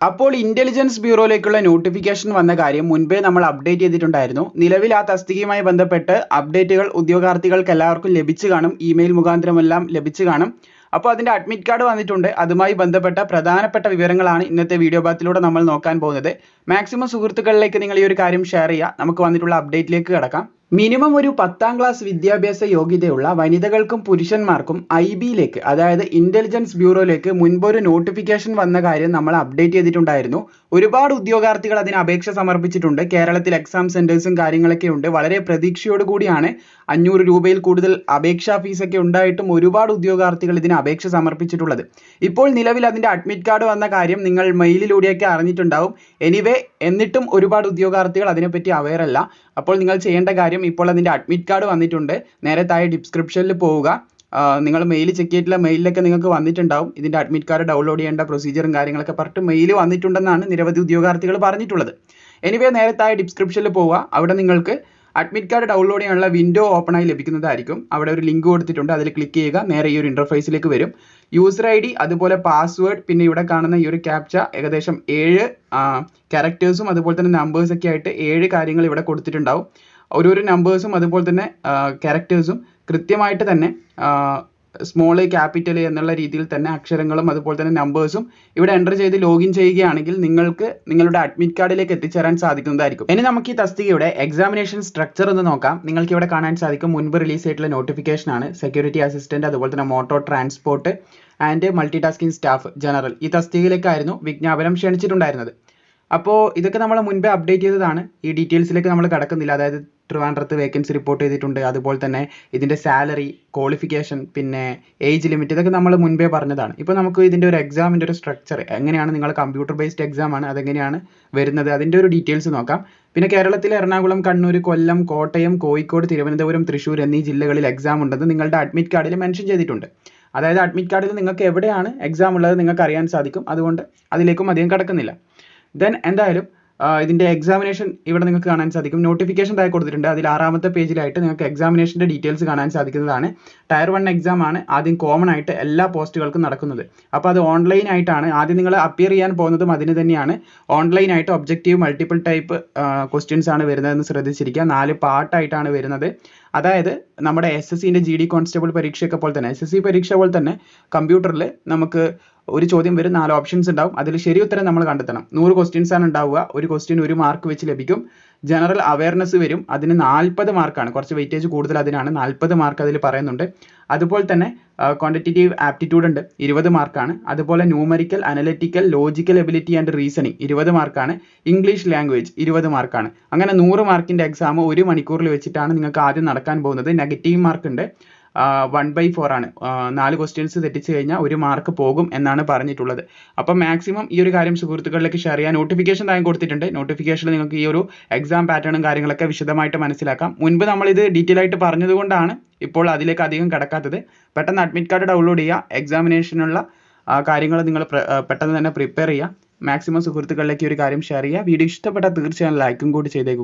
അപ്പോൾ intelligence ബ്യൂറോയിലേക്കുള്ള notification വന്ന കാര്യം മുൻപേ നമ്മൾ അപ്ഡേറ്റ് ചെയ്തിട്ടുണ്ടായിരുന്നു. നിലവിൽ ആ തസ്തികയുമായി ബന്ധപ്പെട്ട് അപ്ഡേറ്റുകൾ ഉദ്യോഗാർത്ഥികൾക്ക് എല്ലാവർക്കും ലഭിച്ചു കാണും. ഇമെയിൽ മുഖാന്തരമെല്ലാം ലഭിച്ചു കാണും. അപ്പോൾ അതിന്റെ അഡ്മിറ്റ് കാർഡ് വന്നിട്ടുണ്ട്. അതുമായി ബന്ധപ്പെട്ട പ്രധാനപ്പെട്ട വിവരങ്ങളാണ് ഇന്നത്തെ വീഡിയോ ഭാഗത്തിലൂടെ നമ്മൾ നോക്കാൻ പോകുന്നത്. മാക്സിമം സുഹൃത്തുക്കളിലേക്ക് നിങ്ങൾ ഈ ഒരു കാര്യം ഷെയർ ചെയ്യുക. നമുക്ക് വന്നിട്ടുള്ള അപ്ഡേറ്റിലേക്ക് കിടക്കാം. മിനിമം ഒരു പത്താം ക്ലാസ് വിദ്യാഭ്യാസ യോഗ്യതയുള്ള വനിതകൾക്കും പുരുഷന്മാർക്കും ഐ ബിയിലേക്ക് അതായത് ഇന്റലിജൻസ് ബ്യൂറോയിലേക്ക് മുൻപൊരു നോട്ടിഫിക്കേഷൻ വന്ന കാര്യം നമ്മൾ അപ്ഡേറ്റ് ചെയ്തിട്ടുണ്ടായിരുന്നു. ഒരുപാട് ഉദ്യോഗാർത്ഥികൾ അതിന് അപേക്ഷ സമർപ്പിച്ചിട്ടുണ്ട്. കേരളത്തിൽ എക്സാം സെന്റേഴ്സും കാര്യങ്ങളൊക്കെ ഉണ്ട്. വളരെ പ്രതീക്ഷയോടുകൂടിയാണ് അഞ്ഞൂറ് രൂപയിൽ കൂടുതൽ അപേക്ഷാ ഫീസൊക്കെ ഉണ്ടായിട്ടും ഒരുപാട് ഉദ്യോഗാർത്ഥികൾ ഇതിന് അപേക്ഷ സമർപ്പിച്ചിട്ടുള്ളത്. ഇപ്പോൾ നിലവിൽ അതിന്റെ അഡ്മിറ്റ് കാർഡ് വന്ന കാര്യം നിങ്ങൾ മെയിലിലൂടെയൊക്കെ അറിഞ്ഞിട്ടുണ്ടാവും. എനിവേ എന്നിട്ടും ഒരുപാട് ഉദ്യോഗാർത്ഥികൾ അതിനെപ്പറ്റി അവയർ അല്ല. അപ്പോൾ നിങ്ങൾ ചെയ്യേണ്ട കാര്യം ഇപ്പോൾ അതിന്റെ അഡ്മിറ്റ് കാർഡ് വന്നിട്ടുണ്ട്. നേരെ താഴെ ഡിസ്ക്രിപ്ഷനിൽ പോവുക. നിങ്ങൾ മെയിൽ ചെക്ക് ചെയ്തിട്ടുള്ള മെയിലിലൊക്കെ നിങ്ങൾക്ക് വന്നിട്ടുണ്ടാവും. ഇതിന്റെ അഡ്മിറ്റ് കാർഡ് ഡൗൺലോഡ് ചെയ്യേണ്ട പ്രൊസീജിയറും കാര്യങ്ങളൊക്കെ പറഞ്ഞിട്ട് മെയിൽ വന്നിട്ടുണ്ടെന്നാണ് നിരവധി ഉദ്യോഗാർത്ഥികൾ പറഞ്ഞിട്ടുള്ളത്. എനിവേ നേരെ താഴെ ഡിസ്ക്രിപ്ഷനിൽ പോവുക. അവിടെ നിങ്ങൾക്ക് അഡ്മിറ്റ് കാർഡ് ഡൗൺലോഡ് ചെയ്യാനുള്ള വിൻഡോ ഓപ്പൺ ആയി ലഭിക്കുന്നതായിരിക്കും. അവിടെ ഒരു ലിങ്ക് കൊടുത്തിട്ടുണ്ട്. അതിൽ ക്ലിക്ക് ചെയ്യുക. നേരെ ഈ ഒരു ഇന്റർഫേസിലേക്ക് വരും. യൂസർ ഐ ഡി അതുപോലെ പാസ്വേഡ് പിന്നെ ഇവിടെ കാണുന്ന ഈ ഒരു ക്യാപ്ച ഏകദേശം ഏഴ് ക്യാരക്ടേഴ്സും അതുപോലെ തന്നെ നമ്പേഴ്സ് ഒക്കെ ആയിട്ട് ഏഴ് കാര്യങ്ങൾ ഇവിടെ കൊടുത്തിട്ടുണ്ടാവും. ഓരോരോ നമ്പേഴ്സും അതുപോലെ തന്നെ ക്യാരക്ടേഴ്സും കൃത്യമായിട്ട് തന്നെ സ്മോൾ ക്യാപിറ്റൽ എന്നുള്ള രീതിയിൽ തന്നെ അക്ഷരങ്ങളും അതുപോലെ തന്നെ നമ്പേഴ്സും ഇവിടെ എന്റർ ചെയ്ത് ലോഗിൻ ചെയ്യുകയാണെങ്കിൽ നിങ്ങൾക്ക് നിങ്ങളുടെ അഡ്മിറ്റ് കാർഡിലേക്ക് എത്തിച്ചേരാൻ സാധിക്കുന്നതായിരിക്കും. ഇനി നമുക്ക് ഈ തസ്തികയുടെ എക്സാമിനേഷൻ സ്ട്രക്ചർ ഒന്ന് നോക്കാം. നിങ്ങൾക്ക് ഇവിടെ കാണാൻ സാധിക്കും. മുൻപ് റിലീസ് ആയിട്ടുള്ള നോട്ടിഫിക്കേഷൻ ആണ്. സെക്യൂരിറ്റി അസിസ്റ്റന്റ് അതുപോലെ തന്നെ motor transport and multi tasking staff general ഈ തസ്തികയിലേക്കായിരുന്നു വിജ്ഞാപനം ക്ഷണിച്ചിട്ടുണ്ടായിരുന്നത്. അപ്പോൾ ഇതൊക്കെ നമ്മൾ മുൻപേ അപ്ഡേറ്റ് ചെയ്തതാണ്. ഈ ഡീറ്റെയിൽസിലേക്ക് നമ്മൾ കടക്കുന്നില്ല. അതായത് ട്രിവാൻഡ്രത്ത് വേക്കൻസി റിപ്പോർട്ട് ചെയ്തിട്ടുണ്ട്. അതുപോലെ തന്നെ ഇതിന്റെ സാലറി ക്വാളിഫിക്കേഷൻ പിന്നെ ഏജ് ലിമിറ്റ് ഇതൊക്കെ നമ്മൾ മുൻപേ പറഞ്ഞതാണ്. ഇപ്പോൾ നമുക്ക് ഇതിന്റെ ഒരു എക്സാമിന്റെ ഒരു സ്ട്രക്ചർ എങ്ങനെയാണ്? നിങ്ങൾ കമ്പ്യൂട്ടർ ബേസ്ഡ് എക്സാം ആണ്. അതെങ്ങനെയാണ് വരുന്നത്? അതിന്റെ ഒരു ഡീറ്റെയിൽസ് നോക്കാം. പിന്നെ കേരളത്തിൽ എറണാകുളം കണ്ണൂർ കൊല്ലം കോട്ടയം കോഴിക്കോട് തിരുവനന്തപുരം തൃശ്ശൂർ എന്നീ ജില്ലകളിൽ എക്സാം ഉണ്ടെന്ന് നിങ്ങളുടെ അഡ്മിറ്റ് കാർഡിൽ മെൻഷൻ ചെയ്തിട്ടുണ്ട്. അതായത് അഡ്മിറ്റ് കാർഡിൽ നിങ്ങൾക്ക് എവിടെയാണ് എക്സാം ഉള്ളത് നിങ്ങൾക്ക് അറിയാൻ സാധിക്കും. അതുകൊണ്ട് അതിലേക്കും അധികം കടക്കുന്നില്ല. ദെൻ എന്തായാലും ഇതിന്റെ എക്സാമിനേഷൻ ഇവിടെ നിങ്ങൾക്ക് കാണാൻ സാധിക്കും. നോട്ടിഫിക്കേഷൻ താഴെ കൊടുത്തിട്ടുണ്ട്. അതിൽ ആറാമത്തെ പേജിലായിട്ട് നിങ്ങൾക്ക് എക്സാമിനേഷന്റെ ഡീറ്റെയിൽസ് കാണാൻ സാധിക്കുന്നതാണ്. ടയർ വൺ എക്സാം ആണ് ആദ്യം കോമൺ ആയിട്ട് എല്ലാ പോസ്റ്റുകൾക്കും നടക്കുന്നത്. അപ്പോൾ അത് ഓൺലൈൻ ആയിട്ടാണ്. ആദ്യം നിങ്ങൾ അപ്പിയർ ചെയ്യാൻ പോകുന്നതും അതിന് തന്നെയാണ്. ഓൺലൈൻ ആയിട്ട് ഒബ്ജക്റ്റീവ് മൾട്ടിപ്പിൾ ടൈപ്പ് ക്വസ്റ്റ്യൻസ് ആണ് വരുന്നതെന്ന് ശ്രദ്ധിച്ചിരിക്കുക. നാല് പാർട്ടായിട്ടാണ് വരുന്നത്. അതായത് നമ്മുടെ എസ് എസ് സിന്റെ ജി ഡി കോൺസ്റ്റബിൾ പരീക്ഷയൊക്കെ പോലെ തന്നെ. എസ് എസ് സി പരീക്ഷ പോലെ തന്നെ കമ്പ്യൂട്ടറിൽ നമുക്ക് ഒരു ചോദ്യം വരും നാല് ഓപ്ഷൻസ് ഉണ്ടാവും. അതിൽ ശരി ഉത്തരം നമ്മൾ കണ്ടെത്തണം. നൂറ് ക്വസ്റ്റ്യൻസ് ആണ് ഉണ്ടാവുക. ഒരു ക്വസ്റ്റ്യൻ ഒരു മാർക്ക് വെച്ച് ലഭിക്കും. ജനറൽ അവയർനെസ് വരും. അതിന് നാൽപ്പത് മാർക്കാണ് കുറച്ച് വെയിറ്റേജ് കൂടുതൽ അതിനാണ് നാൽപ്പത് മാർക്ക് അതിൽ പറയുന്നുണ്ട്. അതുപോലെ തന്നെ ക്വാണ്ടിറ്റേറ്റീവ് ആപ്റ്റിറ്റ്യൂഡ് ഉണ്ട്. ഇരുപത് മാർക്കാണ് അതുപോലെ numerical analytical logical ability and reasoning ഇരുപത് മാർക്കാണ് ഇംഗ്ലീഷ് ലാംഗ്വേജ് ഇരുപത് മാർക്കാണ് അങ്ങനെ നൂറ് മാർക്കിന്റെ എക്സാം ഒരു മണിക്കൂറിൽ വെച്ചിട്ടാണ് നിങ്ങൾക്ക് ആദ്യം നടക്കാൻ പോകുന്നത്. നെഗറ്റീവ് മാർക്ക് ഉണ്ട്. വൺ ബൈ ഫോർ ആണ്. നാല് ക്വസ്റ്റ്യൻസ് തെറ്റിച്ച് കഴിഞ്ഞാൽ ഒരു മാർക്ക് പോകും എന്നാണ് പറഞ്ഞിട്ടുള്ളത്. അപ്പം മാക്സിമം ഈ ഒരു കാര്യം സുഹൃത്തുക്കളിലേക്ക് ഷെയർ ചെയ്യാൻ നോട്ടിഫിക്കേഷൻ താഴെ കൊടുത്തിട്ടുണ്ട്. നോട്ടിഫിക്കേഷനിൽ നിങ്ങൾക്ക് ഈ ഒരു എക്സാം പാറ്റേണും കാര്യങ്ങളൊക്കെ വിശദമായിട്ട് മനസ്സിലാക്കാം. മുൻപ് നമ്മളിത് ഡീറ്റെയിൽ ആയിട്ട് പറഞ്ഞതുകൊണ്ടാണ് ഇപ്പോൾ അതിലേക്ക് അധികം കിടക്കാത്തത്. പെട്ടെന്ന് അഡ്മിറ്റ് കാർഡ് ഡൗൺലോഡ് ചെയ്യുക എക്സാമിനേഷനുള്ള കാര്യങ്ങൾ നിങ്ങൾ പെട്ടെന്ന് തന്നെ പ്രിപ്പയർ ചെയ്യുക മാക്സിമം സുഹൃത്തുക്കളിലേക്ക് ഒരു കാര്യം ഷെയർ ചെയ്യുക വീഡിയോ ഇഷ്ടപ്പെട്ടാൽ തീർച്ചയായും ലൈക്കും കൂടി ചെയ്തേക്കും.